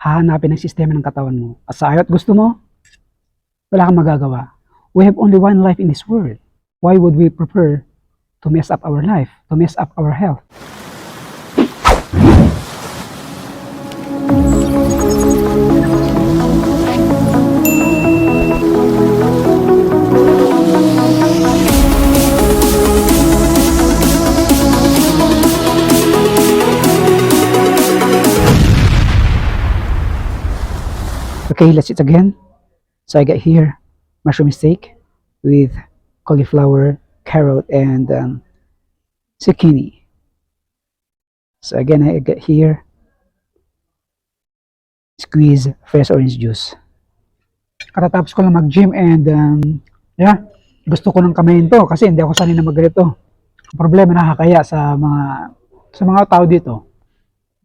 hahanapin ang sistema ng katawan mo. At sa ayaw gusto mo, wala kang magagawa. We have only one life in this world. Why would we prefer to mess up our life, to mess up our health? Okay, let's eat again. So I got here mushroom steak with cauliflower, carrot, and um, zucchini. So again, I got here squeeze fresh orange juice. Katatapos ko lang mag-gym and um, yeah, gusto ko ng kamayin to kasi hindi ako sanay na magganito. Problema nakakaya sa mga sa mga tao dito.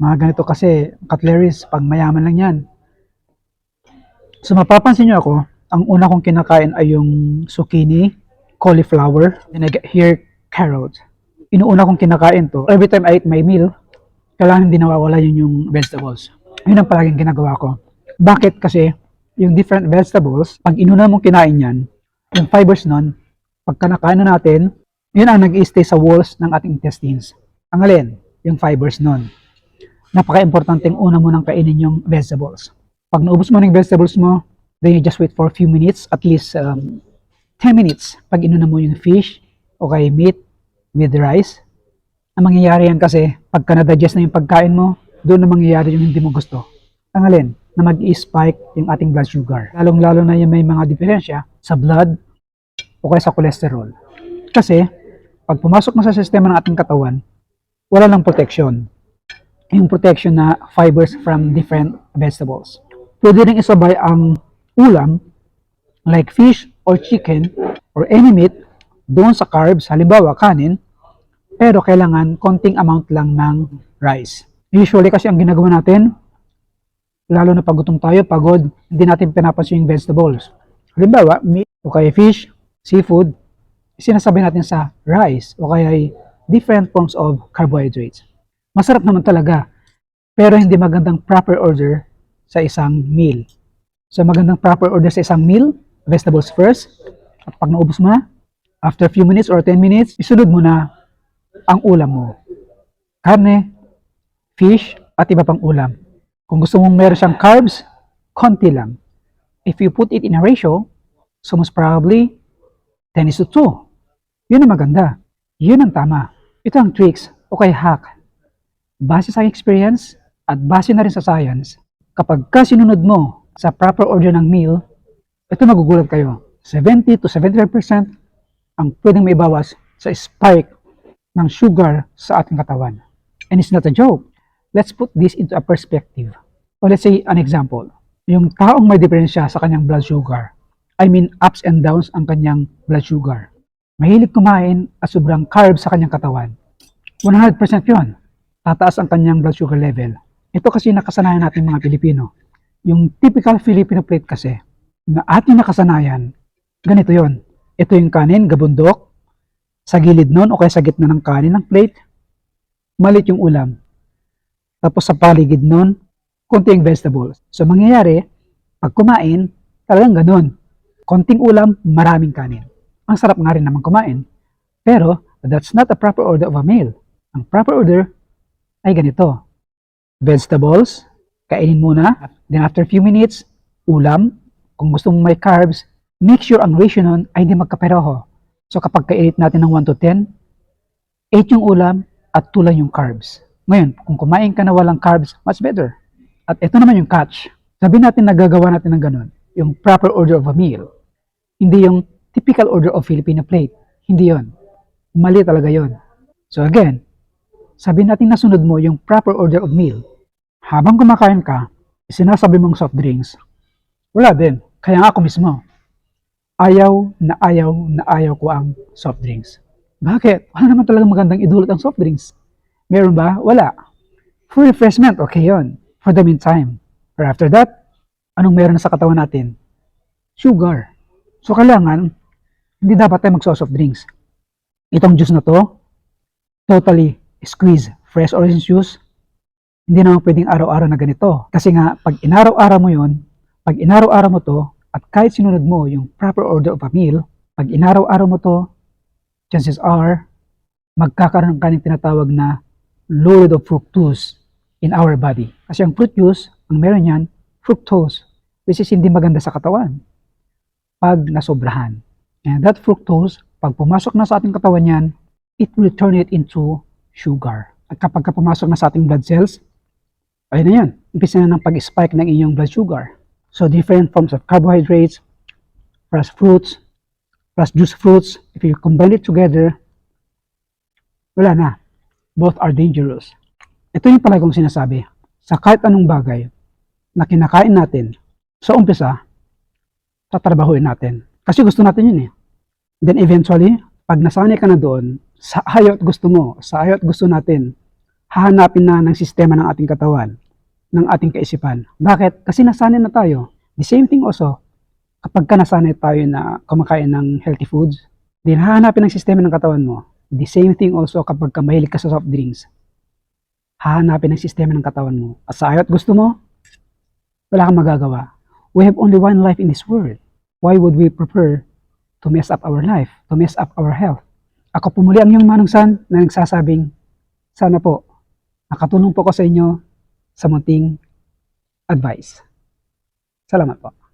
Mga ganito kasi cutleries pag mayaman lang yan. So mapapansin nyo ako, ang una kong kinakain ay yung zucchini, cauliflower, and I get here carrot. Inuuna kong kinakain to. Every time I eat my meal, kailangan hindi nawawala yun yung vegetables. Yun ang palaging ginagawa ko. Bakit? Kasi yung different vegetables, pag inuna mong kinain yan, yung fibers nun, pagka nakain na natin, yun ang nag stay sa walls ng ating intestines. Ang alin? Yung fibers nun. Napaka-importante una mo nang kainin yung vegetables pag naubos mo ng vegetables mo, then you just wait for a few minutes, at least um, 10 minutes, pag inuna mo yung fish o kay meat with rice. Ang mangyayari yan kasi, pagka na-digest na yung pagkain mo, doon na mangyayari yung hindi mo gusto. Ang alin, na mag-spike yung ating blood sugar. Lalong-lalo na yung may mga diferensya sa blood o kaya sa cholesterol. Kasi, pag pumasok na sa sistema ng ating katawan, wala lang protection. Yung protection na fibers from different vegetables. Pwede rin isabay ang ulam like fish or chicken or any meat doon sa carbs, halimbawa kanin, pero kailangan konting amount lang ng rice. Usually kasi ang ginagawa natin, lalo na pag gutom tayo, pagod, hindi natin pinapansin yung vegetables. Halimbawa, meat o kaya fish, seafood, sinasabi natin sa rice o kaya ay different forms of carbohydrates. Masarap naman talaga, pero hindi magandang proper order sa isang meal. So magandang proper order sa isang meal, vegetables first, at pag naubos mo na, after a few minutes or 10 minutes, isunod mo na ang ulam mo. Karne, fish, at iba pang ulam. Kung gusto mong meron siyang carbs, konti lang. If you put it in a ratio, so most probably 10 is to 2. Yun ang maganda. Yun ang tama. Ito ang tricks o kaya hack. Base sa experience at base na rin sa science, kapag ka sinunod mo sa proper order ng meal, ito magugulat kayo. 70 to 75% ang pwedeng maibawas sa spike ng sugar sa ating katawan. And it's not a joke. Let's put this into a perspective. O let's say an example. Yung taong may diferensya sa kanyang blood sugar, I mean ups and downs ang kanyang blood sugar. Mahilig kumain at sobrang carbs sa kanyang katawan. 100% yun. Tataas ang kanyang blood sugar level. Ito kasi nakasanayan natin mga Pilipino. Yung typical Filipino plate kasi, na ating nakasanayan, ganito yon. Ito yung kanin, gabundok, sa gilid nun o kaya sa gitna ng kanin ng plate, malit yung ulam. Tapos sa paligid nun, konting vegetables. So mangyayari, pag kumain, talagang ganun. Konting ulam, maraming kanin. Ang sarap nga rin naman kumain. Pero, that's not a proper order of a meal. Ang proper order ay ganito vegetables, kainin muna. Then after few minutes, ulam. Kung gusto mong may carbs, make sure ang ratio nun ay hindi magkaperoho. So kapag kainit natin ng 1 to 10, 8 yung ulam at 2 lang yung carbs. Ngayon, kung kumain ka na walang carbs, much better. At ito naman yung catch. Sabi natin nagagawa natin ng ganun, yung proper order of a meal. Hindi yung typical order of Filipino plate. Hindi yon. Mali talaga yon. So again, sabi natin nasunod mo yung proper order of meal. Habang kumakain ka, sinasabi mong soft drinks. Wala din. Kaya nga ako mismo. Ayaw na ayaw na ayaw ko ang soft drinks. Bakit? Wala naman talaga magandang idulot ang soft drinks. Meron ba? Wala. For refreshment, okay yon. For the meantime. Or after that, anong meron sa katawan natin? Sugar. So kailangan, hindi dapat tayo magso-soft drinks. Itong juice na to, totally squeeze fresh orange juice Hindi naman pwedeng araw-araw na ganito. Kasi nga, pag inaraw-araw mo yon, pag inaraw-araw mo to, at kahit sinunod mo yung proper order of a meal, pag inaraw-araw mo to, chances are, magkakaroon ka ng tinatawag na load of fructose in our body. Kasi ang fruit juice, ang meron yan, fructose, which is hindi maganda sa katawan pag nasobrahan. And that fructose, pag pumasok na sa ating katawan yan, it will turn it into sugar. At kapag ka pumasok na sa ating blood cells, ayun na yan, umpisa na ng pag-spike ng inyong blood sugar. So different forms of carbohydrates, plus fruits, plus juice fruits, if you combine it together, wala na. Both are dangerous. Ito yung palagi kong sinasabi. Sa kahit anong bagay na kinakain natin, sa umpisa, tatrabahuin natin. Kasi gusto natin yun eh. Then eventually, pag nasanay ka na doon, sa ayaw gusto mo, sa ayaw gusto natin, hahanapin na ng sistema ng ating katawan, ng ating kaisipan. Bakit? Kasi nasanay na tayo. The same thing also, kapag ka nasanay tayo na kumakain ng healthy foods, then hahanapin ng sistema ng katawan mo. The same thing also kapag ka mahilig ka sa soft drinks. Hahanapin ng sistema ng katawan mo. At sa ayaw gusto mo, wala kang magagawa. We have only one life in this world. Why would we prefer to mess up our life, to mess up our health? Ako pumuli ang iyong manungsan na nagsasabing, sana po, nakatulong po ko sa inyo sa munting advice. Salamat po.